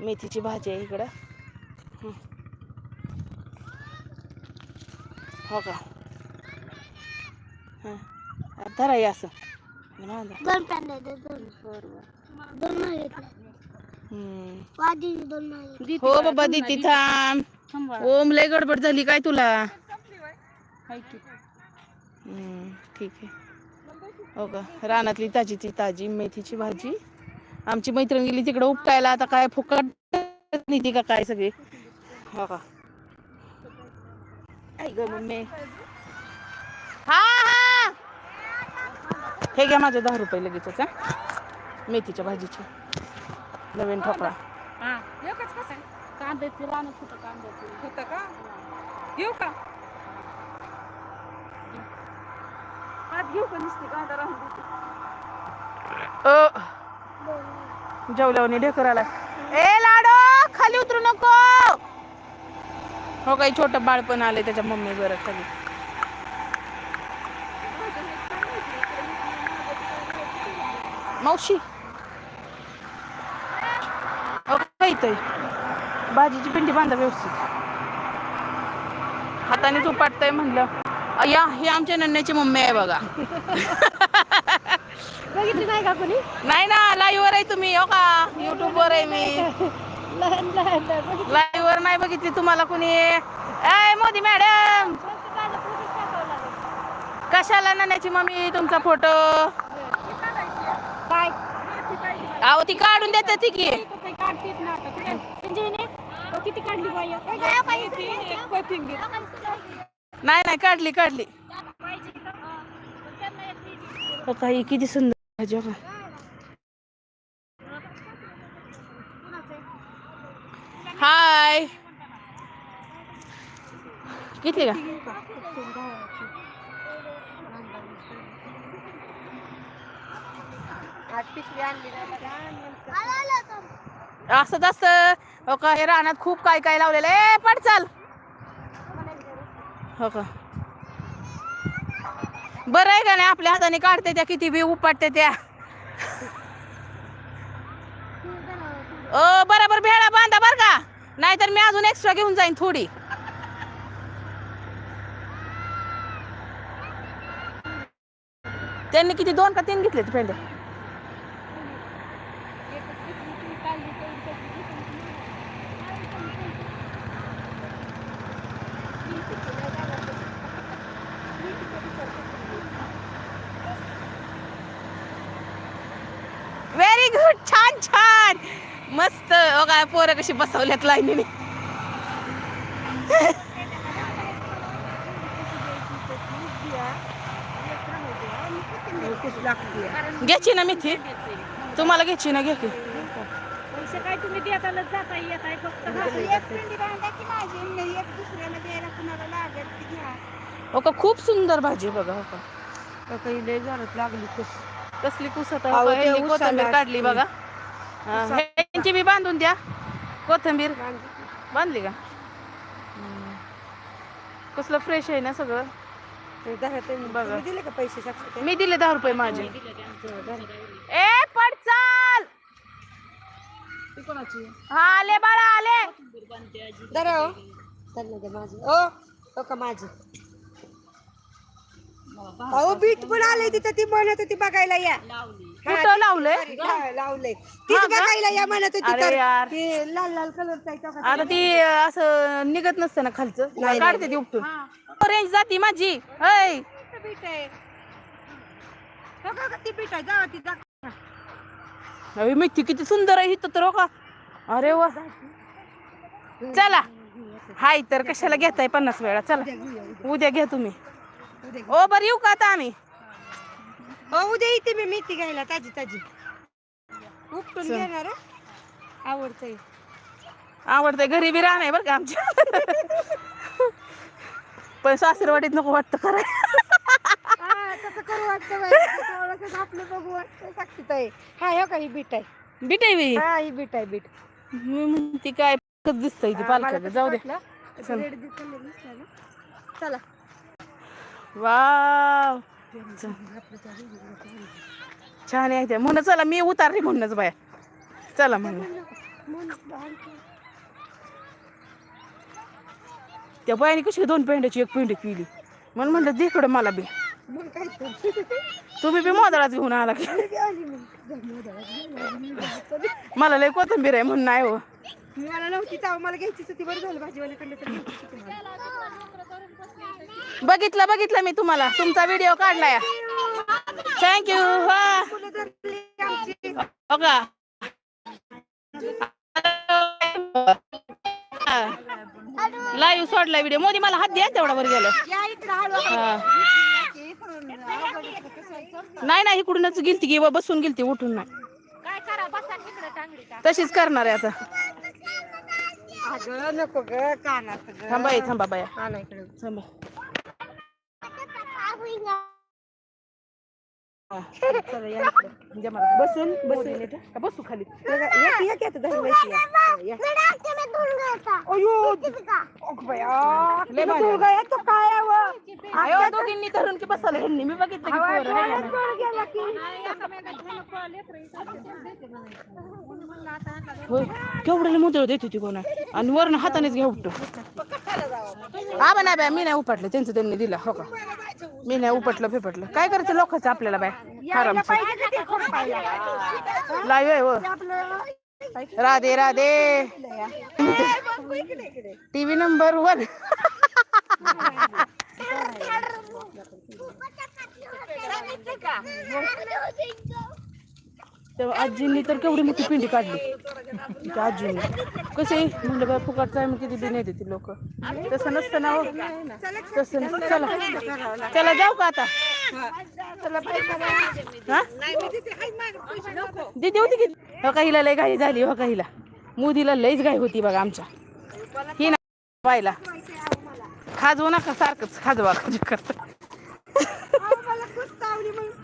मेथीची भाजी आहे इकडं. हं. हो का? हां. धरा हे असं. दोन दोन. हं. वादी दोन नाही हो बाबा दिती थांब. ओम लय गडबड झाली काय तुला? ठीक आहे. हो का? रानातली ताजी ती ताजी मेथीची भाजी. आमची मैत्रीण गेली तिकडे उपटायला आता काय फुकट नाही ती का काय सगळी? हो. का आई ग मम्मी. हा हा. हे घ्या माझे दहा रुपये लगेच हा. मेथीच्या भाजीचे. नवीन ठोकळा. एकच कसं आहे कांद्याची रानं कुठं कांद्याची होतं का? येऊ का? हात घेऊ का नुसती कांदा राहून जेवल्यावर ढेकर आला. ए लाडो खाली उतरू नको. हो काही छोट बाळ पण आले त्याच्या मम्मी बरं खाली. मावशी. हो, काही भाजीची पिंडी बांधा व्यवस्थित. हाताने उपाटताय म्हणलं. या हे आमच्या नन्याची मम्मी आहे बघा. बघितली नाही का कोणी? नाही ना लाईव्ह वर आहे तुम्ही हो का? युट्यूब वर आहे मी. लहान लहान बघितली? लाईव्ह वर नाही बघितली तुम्हाला कुणी? ए मोदी मॅडम! कशाला नाण्याची मम्मी तुमचा फोटो काय? अहो ती काढून देते ती की. काही काढतेच ना आता. कुठे? संजीवने? तो किती काढली बाई? एक कोथिंबीर. नाही नाही काढली काढली. काही किती सुंदर भाजी हो का. हाय. किती का? असंच असतं. हो का? हे रानात खूप काय काय लावलेलं ए पड चाल. हो का? बरं आहे का नाही आपल्या हाताने काढते त्या किती बी उपटते त्या ओ बरोबर भेळा बांधा बर का नाहीतर मी अजून एक्स्ट्रा घेऊन जाईन थोडी त्यांनी किती दोन का तीन घेतले पेंडे व्हेरी गुड छान छान. मस्त. हो काय पोरं कशी बसवल्यात लाईनीने. घ्यायची ना मेथी. तुम्हाला घ्यायची ना घ्या की. पैसे काय तुम्ही देताना जाता येत आहे फक्त. हो का खूप सुंदर भाजी बघा हो का. काही झाडत लागली खुश कसली कुस आता अहो, हो का? ते ह्यांनी उसाला कोथिंबीर काढली असते. बघा. हा, ह्यांची बी बांधून द्या. कोथिंबीर. बांधली. का? हम्म. कसलं फ्रेश आहे ना सगळं. बघा. दिले का पैसे साक्षी मी दिले दहा रुपये माझे. ए पड चाल. हा आले बाळा आले. हो. माझे. ओ हो का माझे? अहो बीट पण आले तिथं ती म्हणत होती बघायला या. कुठं लावलंय? ला- लावलंय. तीच का? बघायला या म्हणत होती अरे तर यार. ते लाल लाल कलरचा आहे तो का? आता ती असं निघत नसतं ना खालचं. काढते ती उपटून. रेंज जाती माझी. ऐ. कुठं बीट आहे? हो का, ती बीट आहे? जावा ती अरे किती सुंदर आहे इथं तर हो का? अरे वा. चला. हाय तर कशाला घेताय पन्नास वेळा? चला. उद्या घ्या तुम्ही. ओ बरं येऊ का आता आम्ही? हो उद्या येते मी मेथी घ्यायला ताजी ताजी. उपटून घेणार हं? आवडतंय. आवडतंय घरी बी राहणार बरं का आमच्या. पण सासरवाडीत नको वाटतं हा, तसं करू वाटतं बाई. थोडंसं आपलं बघू वाटतं. हा हो का ही बीट आहे. बीट आहे बी? हा ही बीट आहे बीट. मी म्हणते काय दिसतंय ती जाऊ दे. चल. रेड दिसलं दिसलं ना. चला. वाव. छान आहे ते. म्हणून चला मी उतारली म्हणूनच बाया. चला म्हणून त्या बायाने कशी दोन पेंड्याची एक पेंड पिली म्हणून म्हणलं दे मला बी. मग काय तर. तुम्ही बी मोदळाच घेऊन आला की. मला लय कोथिंबीर आहे म्हणून नाही हो. मला नव्हती चाव मला घ्यायचीच होती. बरं झालं भाजीवाल्याकडे तर घ्यायचीच होती मला. बघितलं बघितलं मी तुम्हाला. तुमचा व्हिडिओ काढलाय. थँक्यू हा. मुलं धरली आमची हो. का लाईव्ह सोडला व्हिडिओ मोदी मला हात द्या तेवढा वर गेलं. या इकडं हळू. हा. इकडून अवघड आहे कसं जायचं? नाही नाही इकडूनच गेलती की बसून गेलती उठून. नाही काय करा बसा तिकडे टांगडी का तशीच करणार आहे आता. अगं नको ग कानात ग. थांबा थांबा बाया. काना इकडे थांबा चला या इकडे. जमा बसून बसून का बसू खाली. या ग- या- या की आता धरून जायची या. या. अयो अगं बाया, लय किती भारी. मुलगा आहे. तो काय दोघींनी धरून की बसायला. ह्यांनी मी बघितलं केवढ्याला मुदळ देत होती कोणा. आणि वरण हातानेच घ्या उपटू आबा नाही बाय मी नाही उपटलं. त्यांचं त्यांनी दिलं हो का? मी नाही उपटलं फेपटलं. काय करायचं लोकांचं आपल्याला बाय पाहिजे. लाईव्ह आहे व आपलं Radhe Radhe. TV number one. तेव्हा आजींनी तर केवढी मोठी पिंडी काढली. त्या आजींनी कसे म्हणलं बाय फुकटचं आहे मग किती बी नाही देते लोक. तसं नसतं ना हो. तसं नसतं. चला. चला जाऊ का आता? हा? दीदी होती की. हो का हिला लय घाई झाली हो का हिला. मोदीला लयच घाई होती बघा आमच्या. ही ना पाहिला खाजवू नका सारखंच खाजवा खाजू करता.